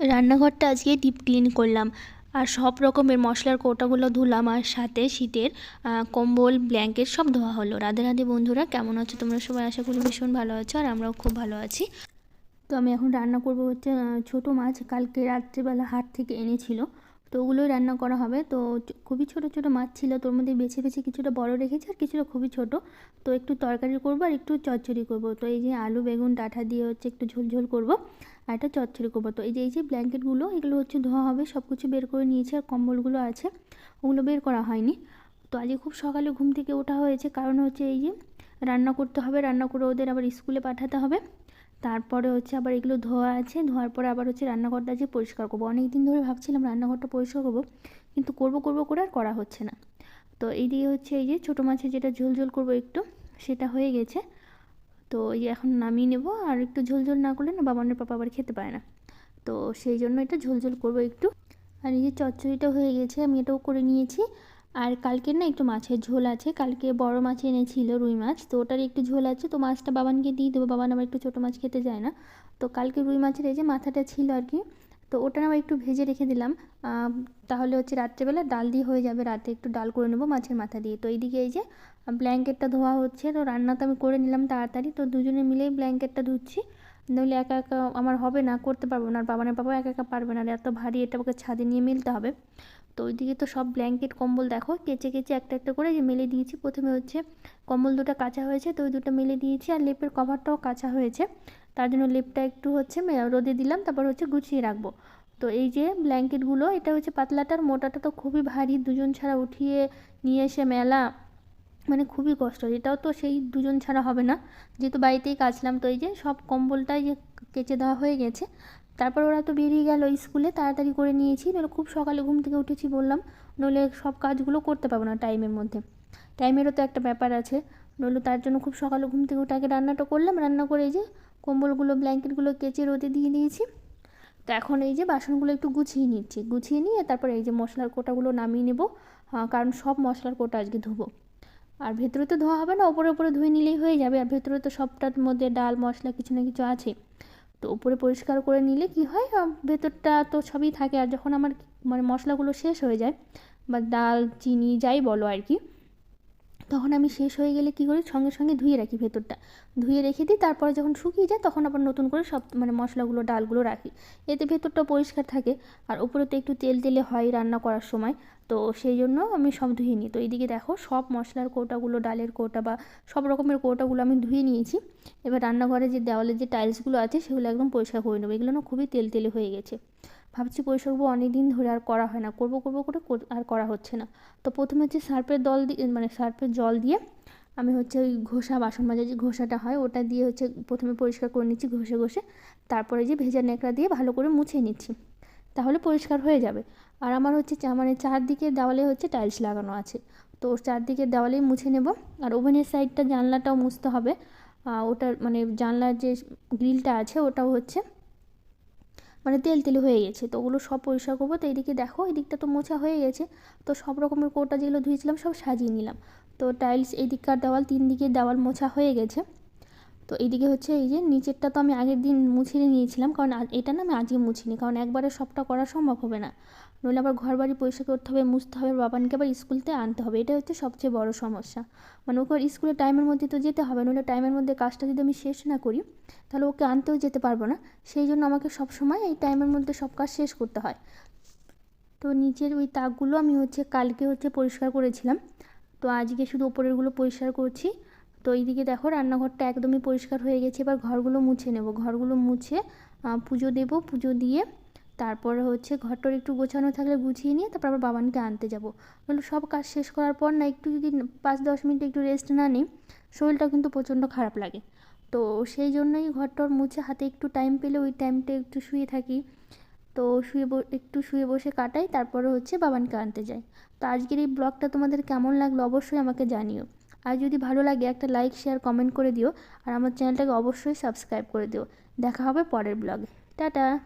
রান্নাঘরটা আজকে deep clean করলাম। আর সব রকমের মশলার কৌটাগুলো ধুলাম আর সাথে শীতের কম্বল ব্ল্যাঙ্কেট সব ধোয়া হলো। রাধে রাধে বন্ধুরা, কেমন আছো তোমরা? সবাই আশা করি ভীষণ ভালো আছো আর আমরাও খুব ভালো আছি। তো আমি এখন রান্না করব হচ্ছে ছোট মাছ। কালকে রাত্রিবেলা হাট থেকে এনেছিল। তো ওগুলোই রান্না করা হবে। তো খুবই ছোট ছোট মাছ ছিল। তোর মধ্যে বেছে বেছে কিছুটা বড় রেখেছি আর কিছুটা খুবই ছোট। তো একটু তরকারি করব আর একটু চচ্চড়ি করব। তো এই যে আলু, বেগুন, ডাঁটা দিয়ে হচ্ছে একটু ঝোলঝোল ঝোল করব আর একটা চচ্চড়ি করব। তো এই যে এই যে ব্ল্যাঙ্কেটগুলো, এগুলো হচ্ছে ধোয়া হবে। সব কিছু বের করে নিয়েছি আর কম্বলগুলো আছে। ওগুলো বের করা হয়নি। তো আজকে খুব সকালে ঘুম থেকে ওঠা হয়েছে। কারণ হচ্ছে এই যে রান্না করতে হবে। রান্না করে ওদের আবার স্কুলে পাঠাতে হবে। তারপরে হচ্ছে আবার এগুলো ধোয়া আছে, ধোয়ার পরে আবার হচ্ছে রান্নাঘরটা যে পরিষ্কার করব। অনেক দিন ধরে ভাবছিলাম রান্নাঘরটা পরিষ্কার করব, কিন্তু করব করব করে আর করা হচ্ছে না। তো এইদিকে হচ্ছে এই যে ছোটো মাছের যেটা ঝোল ঝোল করব একটু, সেটা হয়ে গেছে। তো এই এখন নামিয়ে নেব, আর একটু ঝোল ঝোল না করলে না বাবা বাবানের পাপা আবার খেতে পায় না। তো সেই জন্য এটা ঝোল ঝোল করব একটু। আর এই যে চচ্চড়িটা হয়ে গেছে, আমি এটাও করে নিয়েছি। আর কালকের না একটু মাছের ঝোল আছে। কালকে বড় মাছ এনেছিল রুই মাছ, তো ওটার একটু ঝোল আছে। তো মাছটা বাবানকে দিয়ে দেবো, বাবান আবার একটু ছোটো মাছ খেতে যায় না। তো কালকে রুই মাছের এই যে মাথাটা ছিল আর কি, তো ওটা আবার একটু ভেজে রেখে দিলাম। তাহলে হচ্ছে রাত্রেবেলা ডাল দিয়ে হয়ে যাবে, রাতে একটু ডাল করে নেব মাছের মাথা দিয়ে। তো এইদিকে এই যে ব্ল্যাঙ্কেটটা ধোয়া হচ্ছে, তো রান্না তো আমি করে নিলাম তাড়াতাড়ি। তো দুজনে মিলেই ব্ল্যাঙ্কেটটা ধুচ্ছি। নইলে একা একা আমার হবে না, করতে পারব না। আর বাবানের বাবা একা একা পারবে না। আর এত ভারী এটা ওকে ছাদে নিয়ে মিলতে হবে। তো ওইদিকে তো সব ব্ল্যাঙ্কেট কম্বল দেখো, কেচে কেচে একটা একটা করে মেলে দিয়েছি। প্রথমে হচ্ছে কম্বল দুটো কাঁচা হয়েছে, তো ওই দুটো মেলে দিয়েছি। আর লেপের কভারটাও কাঁচা হয়েছে। তার জন্য লেপটা একটু হচ্ছে রোদে দিলাম, তারপর হচ্ছে গুছিয়ে রাখব। তো এই যে ব্ল্যাঙ্কেটগুলো এটা হচ্ছে পাতলাটার মোটাটা তো খুবই ভারী। দুজন ছাড়া উঠিয়ে নিয়ে এসে মেলা। মানে খুবই কষ্ট। এটাও তো সেই দুজন ছাড়া হবে না। যেহেতু বাড়িতেই কাচলাম তো এই যে সব কম্বলটাই যে কেচে দেওয়া হয়ে গেছে। তারপর ওরা তো বেরিয়ে গেল স্কুলে, তাড়াতাড়ি করে নিয়েছি। নইলে খুব সকালে ঘুম থেকে উঠেছি বললাম নইলে সব কাজগুলো করতে পারব না টাইমের মধ্যে। টাইমেরও তো একটা ব্যাপার আছে। নইলে তার জন্য খুব সকালে ঘুম থেকে উঠে আগে রান্নাটা করলাম। রান্না করে এই যে কম্বলগুলো, ব্ল্যাঙ্কেটগুলো কেচে রোদে দিয়ে দিয়েছি। তো এখন এই যে বাসনগুলো একটু গুছিয়ে নিচ্ছি। গুছিয়ে নিয়ে তারপরে এই যে মশলার কোটাগুলো নামিয়ে নেব। কারণ সব মশলার কোটা আজকে ধুবো। আর ভেতরে তো ধোয়া হবে না, ওপরে ওপরে ধুয়ে নিলেই হয়ে যাবে। আর ভেতরে তো সবটার মধ্যে ডাল, মশলা কিছু না কিছু আছে। তো ওপরে পরিষ্কার করে নিলে কি হয় ভেতরটা তো সবই থাকে। আর যখন আমার মানে মশলাগুলো শেষ হয়ে যায়, বা ডাল, চিনি, যাই বলো আর কি তখন আমি শেষ হয়ে গেলে কী করি? সঙ্গে সঙ্গে ধুয়ে রাখি ভেতরটা। ধুয়ে রেখে দিই, তারপরে যখন শুকিয়ে যায় তখন আবার নতুন করে সব মানে মশলাগুলো, ডালগুলো রাখি। এতে ভেতরটা পরিষ্কার থাকে। আর উপরে তো একটু তেল তেলে হয় রান্না করার সময়। তো সেই জন্য আমি সব ধুয়ে নিই। তো এইদিকে দেখো সব মশলার কৌটাগুলো, ডালের কৌটা বা সব রকমের কৌটাগুলো আমি ধুয়ে নিয়েছি। এবার রান্নাঘরে যে দেওয়ালের যে টাইলসগুলো আছে সেগুলো একদম পরিষ্কার করে নেব। এগুলো না খুবই তেল তেলে হয়ে গেছে। ভাবছি পরিষ্কার অনেক দিন ধরে আর করা হয় না। করব, করব করে আর করা হচ্ছে না। তো প্রথমে হচ্ছে সার্ফের দল দিয়ে মানে সার্ফের জল দিয়ে আমি হচ্ছে ওই ঘষা বাসন মাজা, যে ঘষাটা হয় ওটা দিয়ে হচ্ছে প্রথমে পরিষ্কার করে নিচ্ছি ঘষে ঘষে। তারপরে যে ভেজা নেকড়া দিয়ে ভালো করে মুছে নিচ্ছি। তাহলে পরিষ্কার হয়ে যাবে। আর আমার হচ্ছে মানে চারদিকে দেওয়ালে হচ্ছে টাইলস লাগানো আছে। তো চারদিকে দেওয়ালেই মুছে নেব। আর ওভেনের সাইডটা জানলাটাও মুছতে হবে। ওটার মানে জানলার যে গ্রিলটা আছে ওটাও হচ্ছে মানে তেল তেল হয়ে গেছে, তো ওগুলো সব পরিষ্কার করব। তো এদিকে দেখো, এদিকটা তো মোছা হয়ে গেছে। তো সব রকমের কোটা যেগুলো ধুয়েছিলাম সব সাজিয়ে নিলাম। তো টাইলস এদিককার দেওয়াল তিন দিকের দেওয়াল মোছা হয়ে গেছে। তো এইদিকে হচ্ছে এই যে নিচেরটা তো আমি আগের দিন মুছিয়ে নিয়েছিলাম, কারণ এটা না আমি আজকে মুছিনি, কারণ একবারে সবটা করা সম্ভব হবে না। নইলে আবার ঘর বাড়ি পরিষ্কার করতে হবে, মুছতে হবে, বাবানকে আবার স্কুলতে আনতে হবে এটা হচ্ছে সবচেয়ে বড় সমস্যা। মানে ওকে স্কুলে টাইমের মধ্যে তো যেতে হবে, নইলে টাইমের মধ্যে কাজটা যদি আমি শেষ না করি, তাহলে ওকে আনতেও যেতে পারব না। সেই জন্য আমাকে সব সময় এই টাইমের মধ্যে সব কাজ শেষ করতে হয়। তো নিচের ওই তাকগুলো আমি হচ্ছে কালকে হচ্ছে পরিষ্কার করেছিলাম। তো আজকে শুধু ওপরেরগুলো পরিষ্কার করছি। তো এইদিকে দেখো রান্নাঘরটা একদমই পরিষ্কার হয়ে গেছে। এবার ঘরগুলো মুছে নেব। ঘরগুলো মুছে পুজো দেব, পুজো দিয়ে তারপরে হচ্ছে ঘরটার একটু গোছানো থাকলে গুছিয়ে নিয়ে তারপর আবার বাবানকে আনতে যাব। বলো, সব কাজ শেষ করার পর না একটু যদি পাঁচ দশ মিনিট একটু রেস্ট না নিই শরীরটা কিন্তু প্রচণ্ড খারাপ লাগে। তো সেই জন্যই ঘরটর মুছে হাতে একটু টাইম পেলে ওই টাইমটা একটু শুয়ে থাকি। তো শুয়ে একটু শুয়ে বসে কাটাই, তারপরে হচ্ছে বাবানকে আনতে যাই। তো আজকের এই ব্লগটা তোমাদের কেমন লাগল অবশ্যই আমাকে জানিও। আর যদি ভালো লাগে একটা লাইক, শেয়ার, কমেন্ট করে দিও। আর আমার চ্যানেলটাকে অবশ্যই সাবস্ক্রাইব করে দিও। দেখা হবে পরের ব্লগে। টাটা!